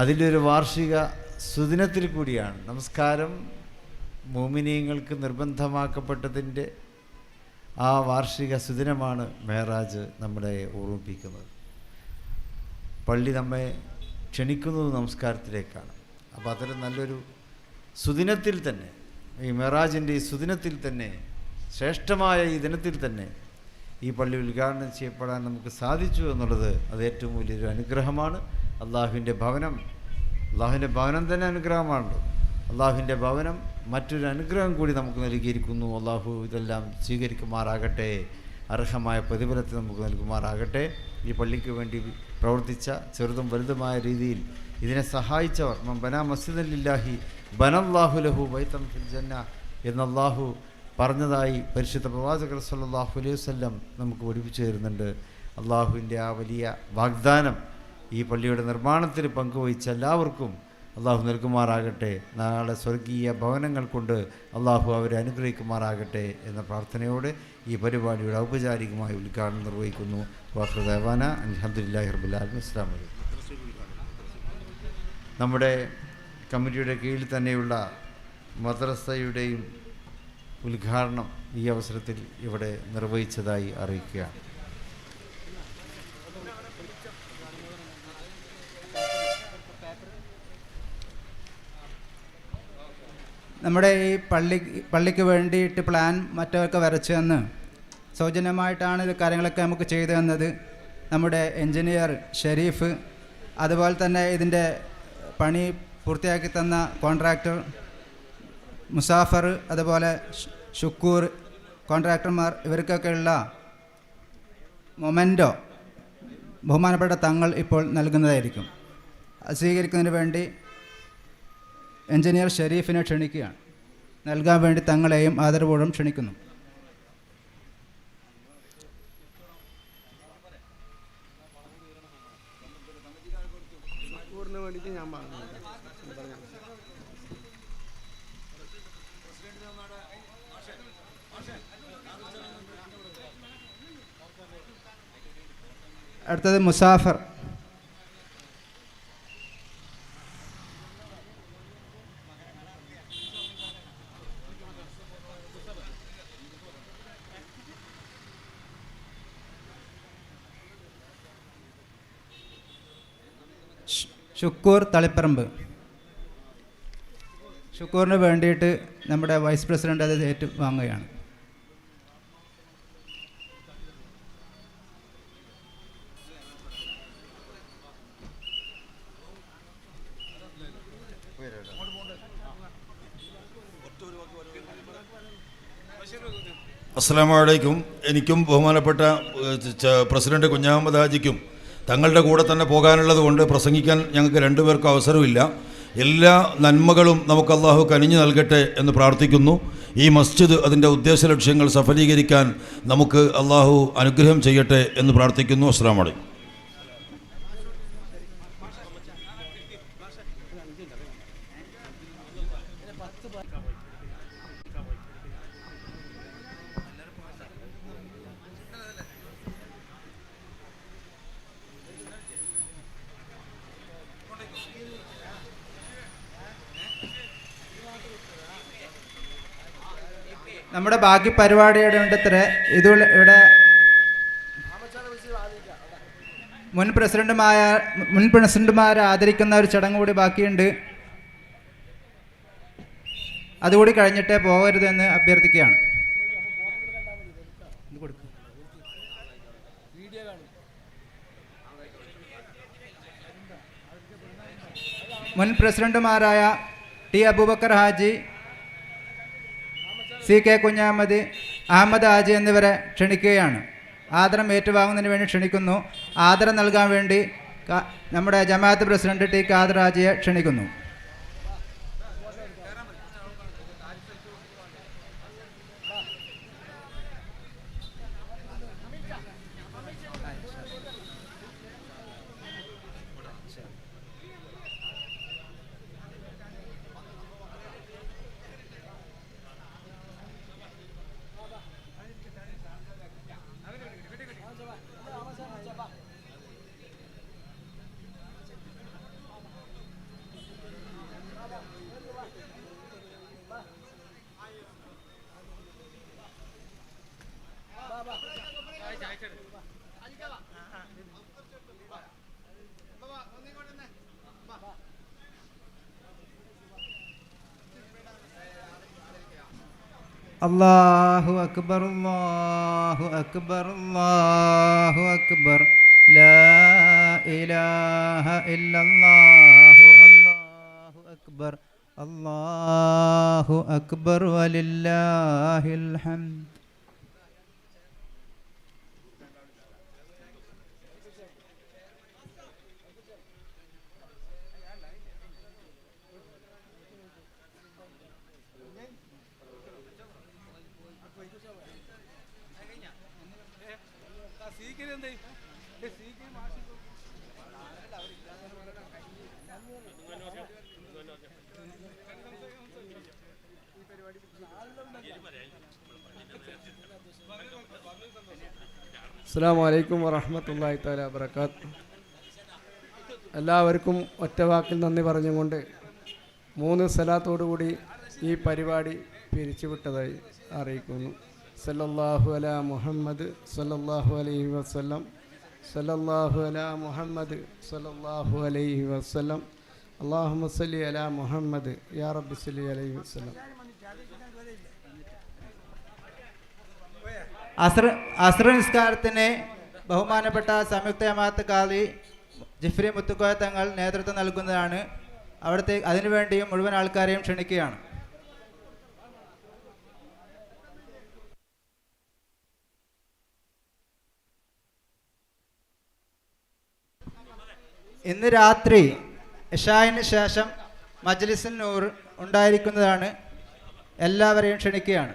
അതിന്റെ ഒരു വാർഷിക സുദിനത്തിൽ കൂടിയാണ്. നമസ്കാരം. മോമിനീയങ്ങൾക്ക് നിർബന്ധമാക്കപ്പെട്ടതിന്റെ ആ വാർഷിക സുദിനമാണ് മെഹറാജ് നമ്മളെ ഓർമ്മിപ്പിക്കുന്നത്. പള്ളി നമ്മെ ക്ഷണിക്കുന്നത് നമസ്കാരത്തിലേക്കാണ്. അപ്പോൾ അതൊരു നല്ലൊരു സുദിനത്തിൽ തന്നെ ഈ മെഹറാജിന്റെ ഈ സുദിനത്തിൽ തന്നെ ശ്രേഷ്ഠമായ ഈ ദിനത്തിൽ തന്നെ ഈ പള്ളി ഉദ്ഘാടനം ചെയ്യപ്പെടാൻ നമുക്ക് സാധിച്ചു എന്നുള്ളത് അത് ഏറ്റവും വലിയൊരു അനുഗ്രഹമാണ്. അള്ളാഹുവിന്റെ ഭവനം അള്ളാഹുവിന്റെ ഭവനം തന്നെ അനുഗ്രഹമാണല്ലോ. അള്ളാഹുവിന്റെ ഭവനം മറ്റൊരു അനുഗ്രഹം കൂടി നമുക്ക് നൽകിയിരിക്കുന്നു. അള്ളാഹു ഇതെല്ലാം സ്വീകരിക്കുമാറാകട്ടെ. അർഹമായ പ്രതിഫലത്തെ നമുക്ക് നൽകുമാറാകട്ടെ. ഈ പള്ളിക്ക് വേണ്ടി പ്രവർത്തിച്ച ചെറുതും വലുതുമായ രീതിയിൽ ഇതിനെ സഹായിച്ചവർ ബന മസ്ജിദല്ലാഹി ബനല്ലാഹു ലഹു വൈത്തം ജന്ന അള്ളാഹു പറഞ്ഞതായി പരിശുദ്ധ പ്രവാചകർ സല്ലാഹു അലൈഹി വസല്ലം നമുക്ക് പഠിപ്പിച്ചു തരുന്നുണ്ട്. അള്ളാഹുവിന്റെ ആ വലിയ വാഗ്ദാനം ഈ പള്ളിയുടെ നിർമ്മാണത്തിന് പങ്കുവഹിച്ച എല്ലാവർക്കും അള്ളാഹു നൽകുമാറാകട്ടെ. നാളെ സ്വർഗീയ ഭവനങ്ങൾ കൊണ്ട് അള്ളാഹു അവരെ അനുഗ്രഹിക്കുമാറാകട്ടെ എന്ന പ്രാർത്ഥനയോടെ ഈ പരിപാടിയുടെ ഔപചാരികമായി ഉദ്ഘാടനം നിർവഹിക്കുന്നു. വാസുദേവാന അലഹദില്ലാഹി ഹർബുലാലും ഇസ്ലാം നമ്മുടെ കമ്മിറ്റിയുടെ കീഴിൽ തന്നെയുള്ള മദ്രസയുടെയും ഉദ്ഘാടനം ഈ അവസരത്തിൽ ഇവിടെ നിർവഹിച്ചതായി അറിയിക്കുകയാണ്. നമ്മുടെ ഈ പള്ളി പള്ളിക്ക് വേണ്ടിയിട്ട് പ്ലാൻ മറ്റവർക്ക് വരച്ചു തന്ന് സൗജന്യമായിട്ടാണ് ഇത് കാര്യങ്ങളൊക്കെ നമുക്ക് ചെയ്തു തന്നത്. നമ്മുടെ എൻജിനീയർ ഷെരീഫ് അതുപോലെ തന്നെ ഇതിന്റെ പണി പൂർത്തിയാക്കി തന്ന കോൺട്രാക്ടർ മുസാഫർ അതുപോലെ ഷുക്കൂർ കോൺട്രാക്ടർമാർ ഇവർക്കൊക്കെയുള്ള മൊമെന്റോ ബഹുമാനപ്പെട്ട തങ്ങൾ ഇപ്പോൾ നൽകുന്നതായിരിക്കും. സ്വീകരിക്കുന്നതിന് വേണ്ടി എഞ്ചിനീയർ ഷെരീഫിനെ ക്ഷണിക്കുകയാണ്. നൽകാൻ വേണ്ടി തങ്ങളെയും ആദരവോടും ക്ഷണിക്കുന്നു. അടുത്തത് മുസാഫർ. ഷുക്കൂർ തളിപ്പറമ്പ്. ഷുക്കൂറിന് വേണ്ടിയിട്ട് നമ്മുടെ വൈസ് പ്രസിഡന്റ് അത് ഏറ്റു വാങ്ങുകയാണ് അസ്സാം വലൈക്കും എനിക്കും ബഹുമാനപ്പെട്ട പ്രസിഡന്റ് കുഞ്ഞാമദ് ഹാജിക്കും തങ്ങളുടെ കൂടെ തന്നെ പോകാനുള്ളത് കൊണ്ട് പ്രസംഗിക്കാൻ ഞങ്ങൾക്ക് രണ്ടുപേർക്കും അവസരമില്ല. എല്ലാ നന്മകളും നമുക്ക് അള്ളാഹു കനിഞ്ഞു നൽകട്ടെ എന്ന് പ്രാർത്ഥിക്കുന്നു. ഈ മസ്ജിദ് അതിന്റെ ഉദ്ദേശ ലക്ഷ്യങ്ങൾ സഫലീകരിക്കാൻ നമുക്ക് അള്ളാഹു അനുഗ്രഹം ചെയ്യട്ടെ എന്ന് പ്രാർത്ഥിക്കുന്നു. അസ്സാം വലൈക്കും നമ്മുടെ ബാക്കി പരിപാടിയുടെ ഉണ്ടത്ര ഇത് ഇവിടെ മുൻ പ്രസിഡന്റുമായ മുൻ പ്രസിഡന്റുമാരെ ആദരിക്കുന്ന ഒരു ചടങ്ങ് കൂടി ബാക്കിയുണ്ട്. അതുകൂടി കഴിഞ്ഞിട്ടേ പോകരുതെന്ന് അഭ്യർത്ഥിക്കുകയാണ്. മുൻ പ്രസിഡന്റുമാരായ T Abubakar Haji C K Kunjamathi Ahmed Haji എന്നിവരെ ക്ഷണിക്കുകയാണ്. ആദരം ഏറ്റുവാങ്ങുന്നതിന് വേണ്ടി ക്ഷണിക്കുന്നു. ആദരം നൽകാൻ വേണ്ടി നമ്മുടെ ജമാഅത്ത് പ്രസിഡന്റ് ടി. ഖാദർ ഹാജിയെ ക്ഷണിക്കുന്നു. അല്ലാഹു അക്ബർ അല്ലാഹു അക്ബർ അല്ലാഹു അക്ബർ. അല്ലാഹു അക്ബർ. അല്ലാഹു അക്ബർ വലില്ലാഹിൽ ഹംദ്. അസ്സാം വലൈക്കും വറഹമത്തല്ലാഹി താല വബർക്കാത്ത് എല്ലാവർക്കും ഒറ്റവാക്കിൽ നന്ദി പറഞ്ഞുകൊണ്ട് മൂന്ന് സ്ഥലത്തോടുകൂടി ഈ പരിപാടി പിരിച്ചുവിട്ടതായി അറിയിക്കുന്നു. സല്ലല്ലാഹു അല മുഹമ്മദ് സല്ലല്ലാഹു അലൈഹി വസല്ലം സല്ലല്ലാഹു അല മുഹമ്മദ് സല്ലല്ലാഹു അലൈഹി വസല്ലം അള്ളാഹു സല്ലി അല മുഹമ്മദ് യാ റബ്ബി സല്ലി അലൈഹി വസല്ലം. അസ്ര അസ്ര നിസ്കാരത്തിന് ബഹുമാനപ്പെട്ട സംയുക്ത ജമാഅത്ത് കാലി ജിഫ്രി മുത്തുക്കോയ തങ്ങൾ നേതൃത്വം നൽകുന്നതാണ്. അവിടുത്തെ അതിനുവേണ്ടിയും മുഴുവൻ ആൾക്കാരെയും ക്ഷണിക്കുകയാണ്. ഇന്ന് രാത്രി ഇഷായിന് ശേഷം മജ്ലിസിൽ നൂർ ഉണ്ടായിരിക്കുന്നതാണ്. എല്ലാവരെയും ക്ഷണിക്കുകയാണ്.